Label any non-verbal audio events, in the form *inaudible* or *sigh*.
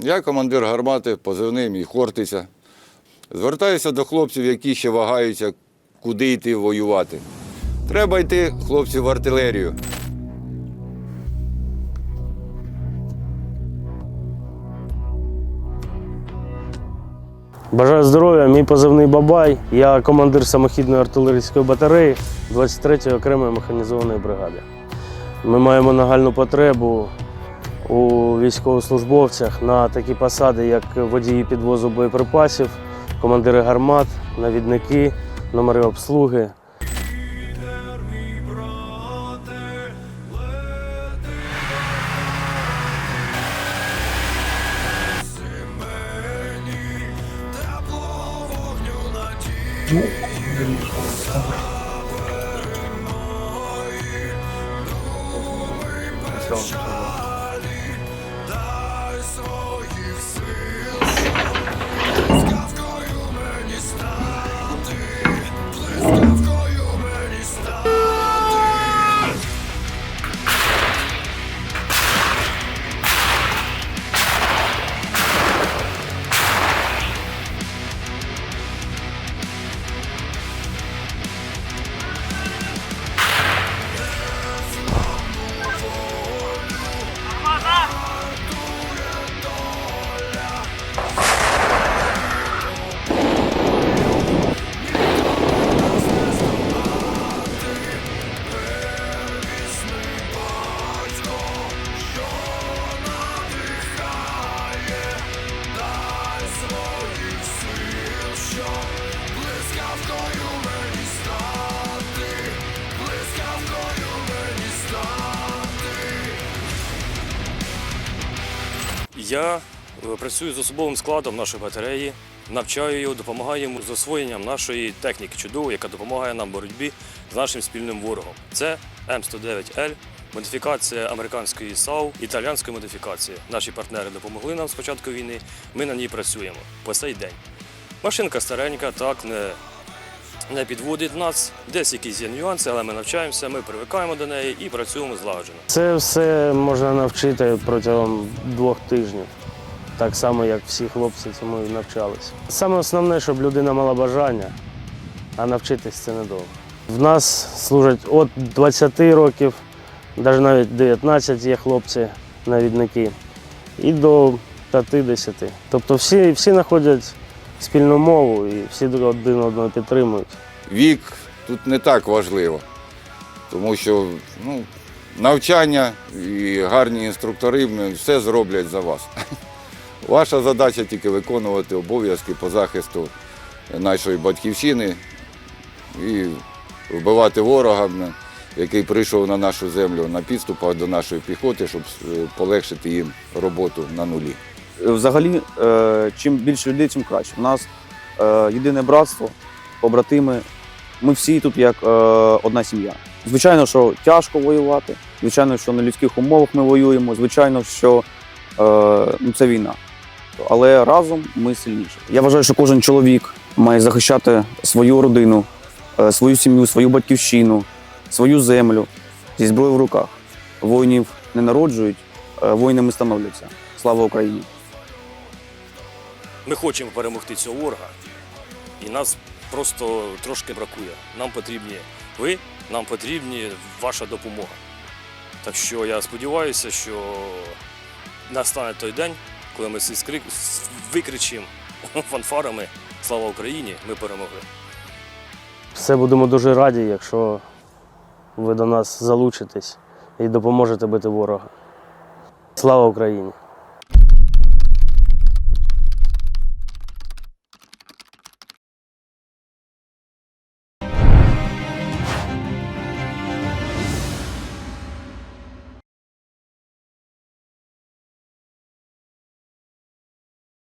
Я командир гармати, позивний мій Хортиця. Звертаюся до хлопців, які ще вагаються, куди йти воювати. Треба йти, хлопці, в артилерію. Бажаю здоров'я, мій позивний Бабай. Я командир самохідної артилерійської батареї 23-ї окремої механізованої бригади. Ми маємо нагальну потребу у військовослужбовцях на такі посади, як водії підвозу боєприпасів, командири гармат, навідники, номери обслуги. Я е, працюю з особовим складом нашої батареї, навчаю його, допомагаю йому з освоєнням нашої техніки чудової, яка допомагає нам в боротьбі з нашим спільним ворогом. Це М109Л, модифікація американської САУ, італійської модифікації. Наші партнери допомогли нам з початку війни. Ми на ній працюємо по цей день. Машинка старенька, так не, не підводить нас. Десь якісь є нюанси, але ми навчаємося, ми привикаємо до неї і працюємо злагоджено. Це все можна навчити протягом двох тижнів, так само, як всі хлопці цьому і навчалися. Саме основне, щоб людина мала бажання, а навчитись це недовго. В нас служать від 20 років, навіть навіть 19 є хлопці, навідники, і до 50. Тобто всі, всі знаходять спільну мову і всі один одного підтримують. Вік тут не так важливо, тому що ну, навчання і гарні інструктори все зроблять за вас. *laughs* Ваша задача тільки виконувати обов'язки по захисту нашої батьківщини і вбивати ворога, який прийшов на нашу землю на підступах до нашої піхоти, щоб е, полегшити їм роботу на нулі. Взагалі, е, чим більше людей, тим краще. У нас е, єдине братство, побратими. Ми всі тут як е, одна сім'я. Звичайно, що тяжко воювати, звичайно, що на людських умовах ми воюємо, звичайно, що ну, це війна. Але разом ми сильніші. Я вважаю, що кожен чоловік має захищати свою родину, свою сім'ю, свою батьківщину, свою землю зі зброєю в руках. Воїнів не народжують, воїнами становляться. Слава Україні! Ми хочемо перемогти цього ворога, і нас просто трошки бракує. Нам потрібні ви, нам потрібні ваша допомога. Так що я сподіваюся, що настане той день, коли ми скрик... викричимо *laughs* фанфарами Слава Україні! Ми перемогли. Все будемо дуже раді, якщо ви до нас залучитесь і допоможете бити ворога. Слава Україні!